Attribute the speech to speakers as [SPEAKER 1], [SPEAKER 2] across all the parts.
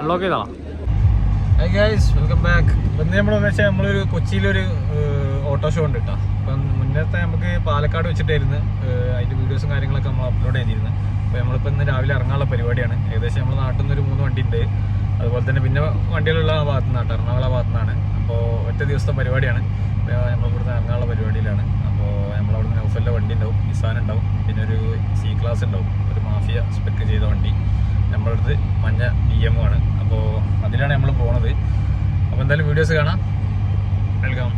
[SPEAKER 1] Unlock ചെയ്താ high guys welcome back ഇന്ന് നമ്മളെന്ന് വെച്ചാൽ നമ്മളൊരു കൊച്ചിയിലൊരു ഓട്ടോ ഷോ ഉണ്ട് കേട്ടോ അപ്പം മുന്നത്തെ നമുക്ക് പാലക്കാട് വെച്ചിട്ടായിരുന്നു അതിന്റെ വീഡിയോസും കാര്യങ്ങളൊക്കെ നമ്മൾ അപ്ലോഡ് ചെയ്തിരുന്നു. അപ്പോൾ നമ്മളിപ്പോൾ ഇന്ന് രാവിലെ ഇറങ്ങാനുള്ള പരിപാടിയാണ്. ഏകദേശം നമ്മൾ നാട്ടിൽ നിന്ന് ഒരു മൂന്ന് വണ്ടി ഉണ്ട് അതുപോലെ തന്നെ പിന്നെ വണ്ടികളുള്ള ആ ഭാഗത്തു നിന്നാണ് എറണാകുളം ഭാഗത്തു നിന്നാണ് അപ്പോൾ ഒറ്റ ദിവസത്തെ പരിപാടിയാണ്. അപ്പോൾ നമ്മൾ ഇവിടുന്ന് ഇറങ്ങാനുള്ള പരിപാടിയിലാണ്. അപ്പോൾ നമ്മളവിടുന്ന് നൗഫലിലെ വണ്ടി ഉണ്ടാവും നിസാൻ ഉണ്ടാവും പിന്നെ ഒരു സി ക്ലാസ് ഉണ്ടാവും. ഒരു മാഫിയ സ്പെക്ക് ചെയ്ത വണ്ടി. നമ്മുടെ അടുത്ത് മഞ്ഞ ബി എം ആണ്. അപ്പോൾ അതിലാണ് നമ്മൾ പോണത്. അപ്പോൾ എന്തായാലും വീഡിയോസ് കാണാം. വെൽക്കം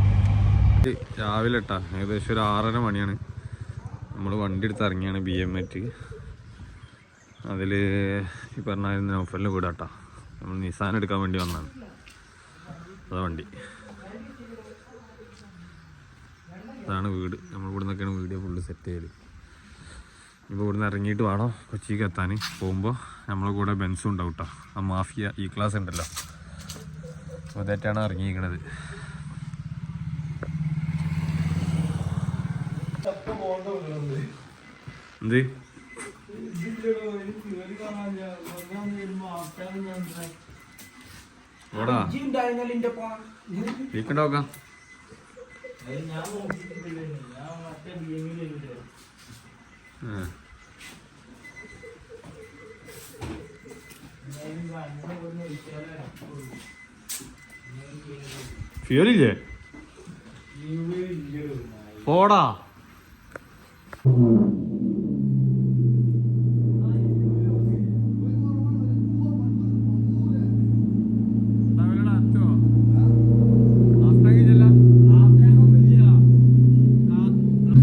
[SPEAKER 1] രാവിലെ ഇട്ടാ ഏകദേശം ഒരു ആറര മണിയാണ്. നമ്മൾ വണ്ടി എടുത്ത് ഇറങ്ങിയാണ് ബി എം എറ്റ് അതിൽ ഈ പറഞ്ഞായിരുന്നു നൗഫലിന്റെ വീടാട്ടാ നമ്മൾ നിസാൻ എടുക്കാൻ വേണ്ടി വന്നതാണ്. അതാ വണ്ടി. അതാണ് വീട്. നമ്മൾ ഇവിടെ നിന്നൊക്കെയാണ് വീഡിയോ ഫുള്ള് സെറ്റ് ചെയ്ത് ഇപ്പോൾ ഇവിടുന്ന് ഇറങ്ങിയിട്ട് വേണം കൊച്ചിക്ക് എത്താൻ പോകുമ്പോൾ നമ്മളെ കൂടെ ബെൻസും ഉണ്ടാവും കേട്ടോ ആ മാഫിയ ഈ ക്ലാസ് ഉണ്ടല്ലോ. അപ്പോൾ തെറ്റാണ് ഇറങ്ങിയിരിക്കണത്. എന്ത്? ഓടാ ആ. ഫ്യൂലില്ലേ പോടാ.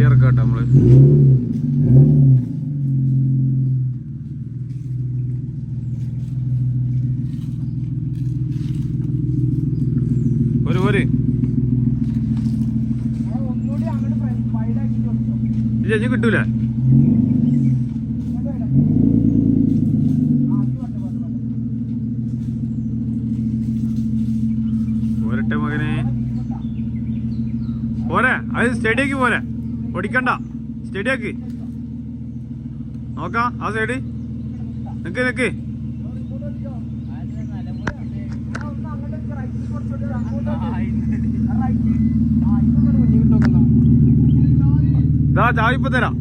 [SPEAKER 1] ഇറക്കാട്ടെ നമ്മൾ ഒരു ഒരു ഇല്ല ഇനി കിട്ടൂല. പോരട്ടെ മകനെ. പോരെ അത് സ്റ്റഡിയാക്കി പോരെ. ഓടിക്കണ്ട സ്റ്റഡിയാക്കി നോക്കാം ആ സൈഡ് നിക്ക് നിക്ക്. ഇപ്പൊ തരാം.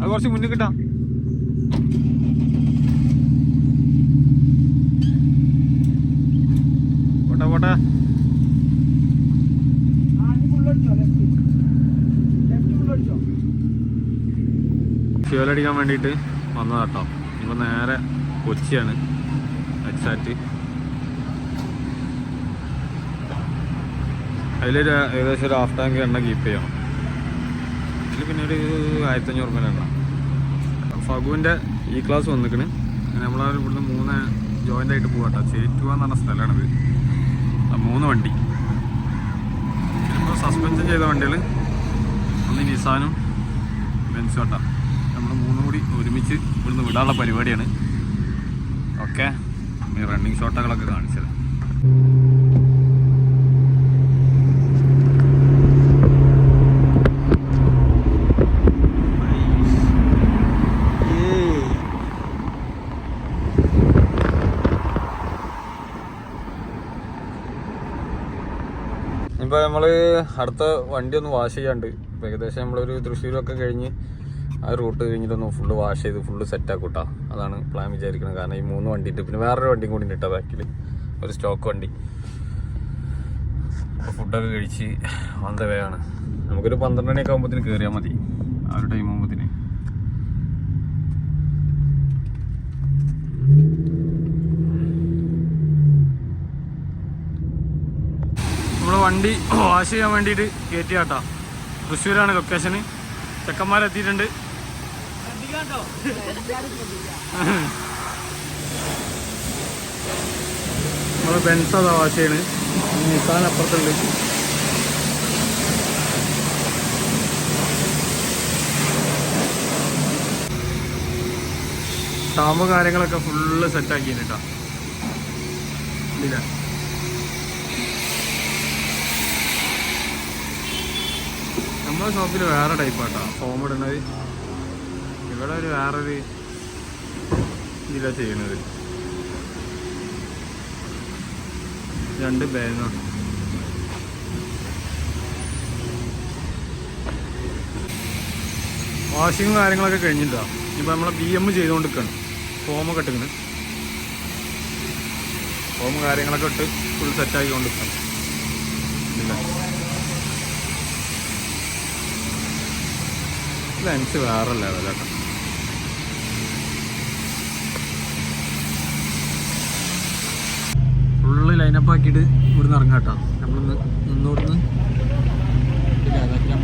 [SPEAKER 1] അത് കുറച്ച് മുന്നിൽ കിട്ടാം. പോട്ടെ പോട്ടെ. ഫ്യൂൽ അടിക്കാൻ വേണ്ടിയിട്ട് വന്നതാട്ടോ. ഇപ്പൊ നേരെ കൊച്ചിയാണ്. എക്സാക്റ്റ് അതിലൊരു ഏകദേശം ഒരു ഹാഫ് ടാങ്ക് എണ്ണ കീപ്പ് ചെയ്യണം. ഇതിൽ പിന്നെ ഒരു ആയിരത്തഞ്ഞൂറ് രൂപ എണ്ണ. ഫഗുവിന്റെ ഈ ക്ലാസ് വന്നിക്കണ്. ഇവിടെ ഇവിടുന്ന് മൂന്ന് ജോയിന്റ് ആയിട്ട് പോകട്ടോ ചേറ്റുക എന്ന് പറഞ്ഞ സ്ഥലമാണിത് മൂന്ന് വണ്ടി. സസ്പെൻഷൻ ചെയ്ത വണ്ടികൾ ഒന്ന് നിസാനും ബെൻസോട്ട നമ്മൾ മൂന്നും കൂടി ഒരുമിച്ച് ഇവിടുന്ന് വിടാനുള്ള പരിപാടിയാണ്. ഓക്കെ. റണ്ണിങ് ഷോട്ടുകളൊക്കെ കാണിച്ചത് ഇപ്പോൾ നമ്മൾ അടുത്ത വണ്ടി ഒന്ന് വാഷ് ചെയ്യാണ്ട്. ഇപ്പൊ ഏകദേശം നമ്മളൊരു തൃശ്ശൂരൊക്കെ കഴിഞ്ഞ് ആ റൂട്ട് കഴിഞ്ഞിട്ടൊന്ന് ഫുള്ള് വാഷ് ചെയ്ത് ഫുള്ള് സെറ്റ് ആക്കൂട്ടാ. അതാണ് പ്ലാൻ വിചാരിക്കുന്നത് കാരണം ഈ മൂന്ന് വണ്ടി ഉണ്ട് പിന്നെ വേറൊരു വണ്ടിയും കൂടി ഉണ്ട് ബാക്കിൽ ഒരു സ്റ്റോക്ക് വണ്ടി. ഫുഡൊക്കെ കഴിച്ച് വന്ന വേയാണ് നമുക്കൊരു പന്ത്രണ്ട് മണിയൊക്കെ ആകുമ്പോഴത്തേന് കയറിയാൽ മതി. ആ ഒരു ടൈം ആകുമ്പോഴത്തേന് നമ്മൾ വണ്ടി വാഷ് ചെയ്യാൻ വേണ്ടിയിട്ട് കയറ്റി കേട്ടോ തൃശ്ശൂരാണ് ലൊക്കേഷന് ചെക്കന്മാരെത്തിയിട്ടുണ്ട്. നമ്മൾ ബെൻസ് വാഷ് ചെയ്യണ് നിസാൻ അപ്പുറത്തുണ്ട്. ടാമ്പ് കാര്യങ്ങളൊക്കെ ഫുള്ള് സെറ്റാക്കിയിട്ടാ ഇല്ല. നമ്മളെ ഷോപ്പിൽ വേറെ ടൈപ്പ് ആട്ടോ. ഫോം ഇടുന്നത്. ഇവിടെ ഒരു വേറൊരു ഇതില ചെയ്യണത് രണ്ട് ബാങ്ങാ വാഷിങ്ങും കാര്യങ്ങളൊക്കെ കഴിഞ്ഞിട്ടാണ് ഇപ്പൊ നമ്മളെ ബി എം ചെയ്തുകൊണ്ടിരിക്കണം ഫോമൊക്കെ ഇട്ടിങ്ങനെ. ഫോം കാര്യങ്ങളൊക്കെ ഇട്ട് ഫുൾ സെറ്റ് ആക്കിക്കൊണ്ടിരിക്കണം. ഇല്ല? ലെൻസ് വേറെ ലെവലാട്ടോ ഫുള്ള് ലൈനപ്പ് ആക്കിയിട്ട് ഇവിടുന്ന് ഇറങ്ങാം കേട്ടോ. നമ്മളിന്ന് നിന്നോടുന്ന് അതൊക്കെ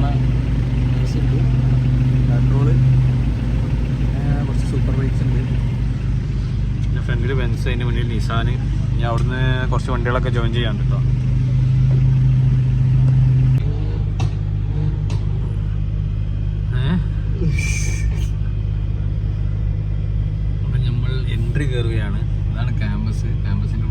[SPEAKER 1] പെട്രോൾ കുറച്ച് സൂപ്പർ ബൈക്സ് ഉണ്ട്. പിന്നെ ഫ്രണ്ടിൽ ബെൻസ് അതിന്റെ മുന്നിൽ നിസാന്. ഇനി അവിടുന്ന് കുറച്ച് വണ്ടികളൊക്കെ ജോയിൻ ചെയ്യാൻ കേട്ടോ. ഇതാണ് ക്യാമ്പസ്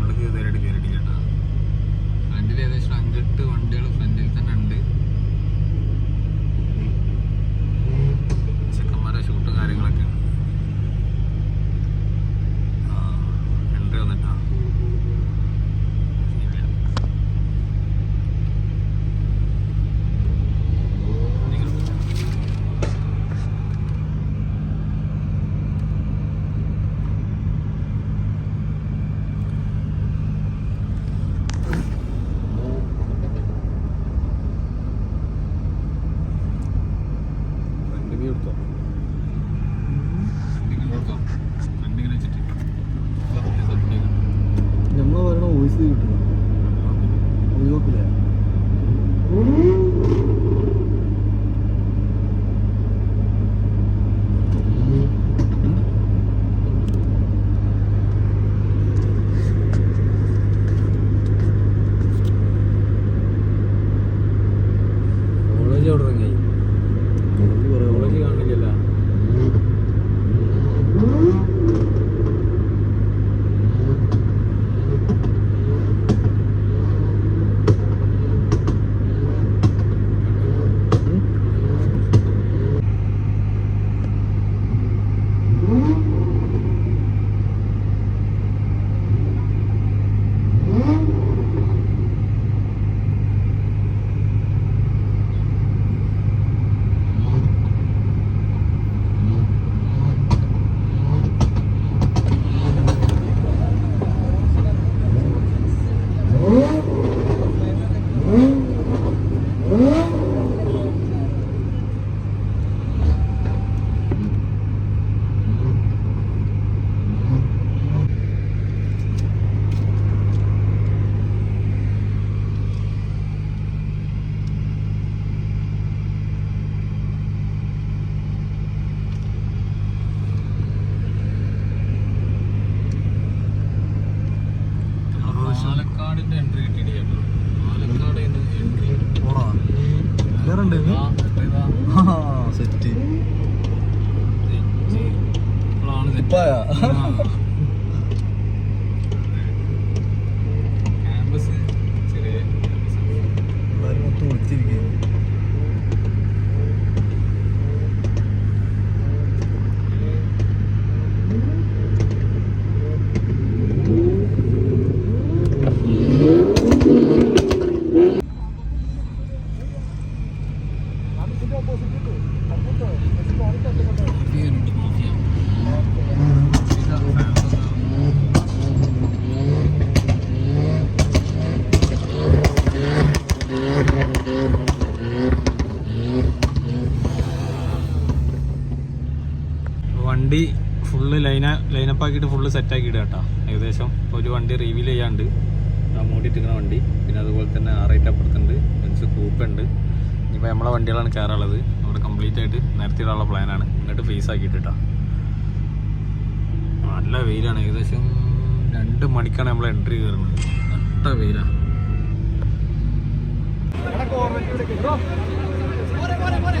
[SPEAKER 2] ഇപ്പായ
[SPEAKER 1] ക്യാമ്പസ് ചെറിയ കേട്ടോ. ഏകദേശം ഒരു വണ്ടി റിവീൽ ചെയ്യാണ്ട് മൂടിയിട്ടിരിക്കുന്ന വണ്ടി. പിന്നെ അതുപോലെ തന്നെ ആറേറ്റ് അപ്പുറത്തുണ്ട് ബെൻസ് കൂപ്പുണ്ട് ഇനിയിപ്പോൾ നമ്മളെ വണ്ടികളാണ് കയറാനുള്ളത്. അവിടെ കംപ്ലീറ്റ് ആയിട്ട് നിരത്തിയിടാനുള്ള പ്ലാനാണ് എന്നിട്ട് ഫേസ് ആക്കിയിട്ട് നല്ല വെയിലാണ്. ഏകദേശം രണ്ട് മണിക്കാണ് നമ്മൾ എൻട്രി കയറുന്നത്. നല്ല വെയിലാണ്
[SPEAKER 3] പോരെ പോരെ പോരെ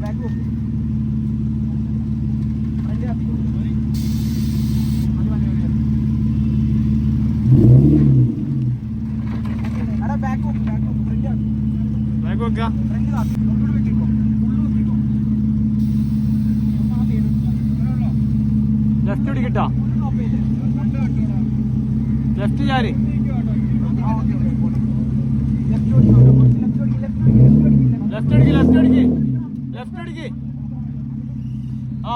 [SPEAKER 1] ലെഫ്റ്റ് പിടിക്കിട്ടാ ലെഫ്റ്റ് ചാരി
[SPEAKER 3] ലെഫ്റ്റ് അടിക്ക് ലെഫ്റ്റ് ഓടിക്ക് ലെഫ്റ്റ്
[SPEAKER 1] അടിക്ക്. ലെഫ്റ്റ് അടിക്ക്. ആ.